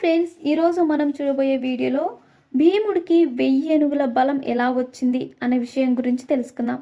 Friends ఈరోజు మనం చూడబోయే వీడియోలో భీముడికి వెయ్యి ఏనుగుల బలం ఎలా వచ్చింది అనే విషయం గురించి తెలుసుకుందాం.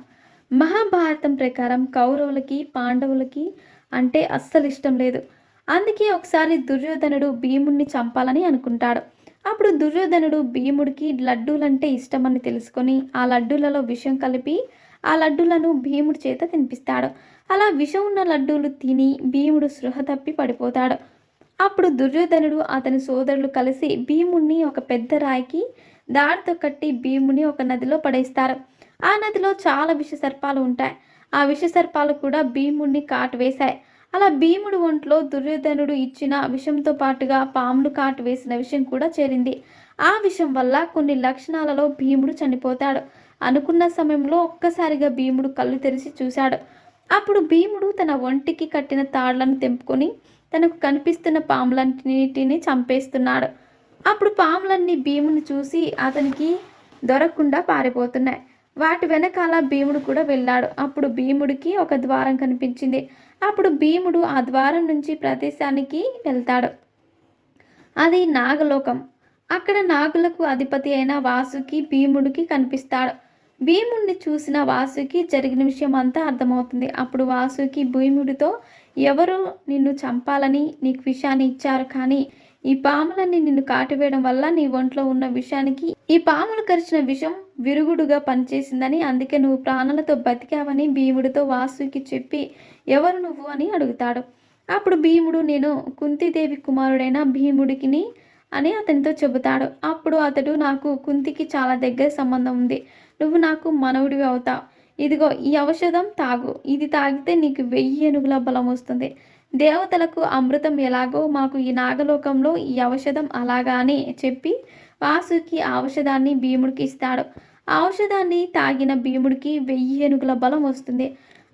మహాభారతం ప్రకారం కౌరవులకి పాండవులకి అంటే అస్సలు ఇష్టం లేదు. అందుకే ఒకసారి దుర్యోధనుడు భీముడిని చంపాలని అనుకుంటాడు. అప్పుడు దుర్యోధనుడు భీముడికి లడ్డూలంటే ఇష్టమని తెలుసుకొని ఆ లడ్డూలలో విషం కలిపి ఆ లడ్డూలను భీముడి చేత తినిపిస్తాడు. అలా విషం ఉన్న లడ్డూలు తిని భీముడు సృహ తప్పి పడిపోతాడు. అప్పుడు దుర్యోధనుడు అతని సోదరులు కలిసి భీముణ్ణి ఒక పెద్ద రాయికి దాడితో కట్టి భీముని ఒక నదిలో పడేస్తారు. ఆ నదిలో చాలా విష సర్పాలు ఉంటాయి. ఆ విష సర్పాలు కూడా భీముణ్ణి కాటు వేశాయి. అలా భీముడు ఒంట్లో దుర్యోధనుడు ఇచ్చిన విషంతో పాటుగా పాములు కాటు వేసిన విషయం కూడా చేరింది. ఆ విషం వల్ల కొన్ని లక్షణాలలో భీముడు చనిపోతాడు. అనుకున్న సమయంలో ఒక్కసారిగా భీముడు కళ్ళు తెరిచి చూశాడు. అప్పుడు భీముడు తన ఒంటికి కట్టిన తాళ్ళను తెంపుకొని తనకు కనిపిస్తున్న పాములన్నిటిని చంపేస్తున్నాడు. అప్పుడు పాములన్నీ భీముని చూసి అతనికి దొరకకుండా పారిపోతున్నాయి. వాటి వెనకాల భీముడు కూడా వెళ్ళాడు. అప్పుడు భీముడికి ఒక ద్వారం కనిపించింది. అప్పుడు భీముడు ఆ ద్వారం నుంచి ప్రదేశానికి వెళ్తాడు. అది నాగలోకం. అక్కడ నాగులకు అధిపతి అయిన వాసుకి భీముడికి కనిపిస్తాడు. భీముడిని చూసిన వాసుకి జరిగిన విషయం అంతా అర్థమవుతుంది. అప్పుడు వాసుకి భీముడితో ఎవరు నిన్ను చంపాలని నీకు విషాన్ని ఇచ్చారు? కానీ ఈ పాములన్నీ నిన్ను కాటివేయడం వల్ల నీ ఒంట్లో ఉన్న విషానికి ఈ పాములు కరిచిన విషం విరుగుడుగా పనిచేసిందని అందుకే నువ్వు ప్రాణాలతో బతికావని భీముడితో వాసుకి చెప్పి ఎవరు నువ్వు? అని అడుగుతాడు. అప్పుడు భీముడు నేను కుంతిదేవి కుమారుడైన భీముడికిని అని అతనితో చెబుతాడు. అప్పుడు అతడు నాకు కుంతికి చాలా దగ్గర సంబంధం ఉంది. నువ్వు నాకు మనవుడివి అవుతావు. ఇదిగో ఈ ఔషధం తాగు. ఇది తాగితే నీకు వెయ్యి ఏనుగుల బలం వస్తుంది. దేవతలకు అమృతం ఎలాగో మాకు ఈ నాగలోకంలో ఈ ఔషధం అలాగా అని చెప్పి వాసుకి ఆ ఔషధాన్ని భీముడికి ఇస్తాడు. ఆ ఔషధాన్ని తాగిన భీముడికి వెయ్యి ఏనుగుల బలం వస్తుంది.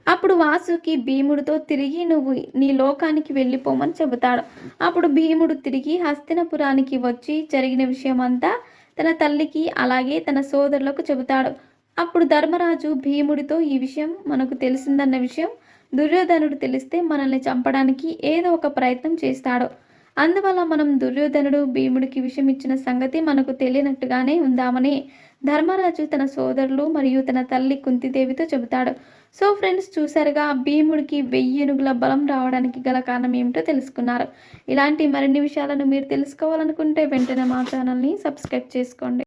అప్పుడు వాసుకి భీముడితో తిరిగి నువ్వు నీ లోకానికి వెళ్ళిపోమని చెబుతాడు అప్పుడు భీముడు తిరిగి హస్తినపురానికి వచ్చి జరిగిన విషయమంతా తన తల్లికి అలాగే తన సోదరులకు చెబుతాడు. అప్పుడు ధర్మరాజు భీముడితో ఈ విషయం మనకు తెలిసిందన్న విషయం దుర్యోధనుడు తెలిస్తే మనల్ని చంపడానికి ఏదో ఒక ప్రయత్నం చేస్తాడు. అందువల్ల మనం దుర్యోధనుడు భీముడికి విషయం ఇచ్చిన సంగతి మనకు తెలియనట్టుగానే ఉందామని ధర్మరాజు తన సోదరులు మరియు తన తల్లి కుంతిదేవితో చెబుతాడు. సో ఫ్రెండ్స్ చూసారుగా భీముడికి వెయ్యి ఏనుగుల బలం రావడానికి గల కారణం ఏమిటో తెలుసుకున్నారు. ఇలాంటి మరిన్ని విషయాలను మీరు తెలుసుకోవాలనుకుంటే వెంటనే మా ఛానల్ని సబ్స్క్రైబ్ చేసుకోండి.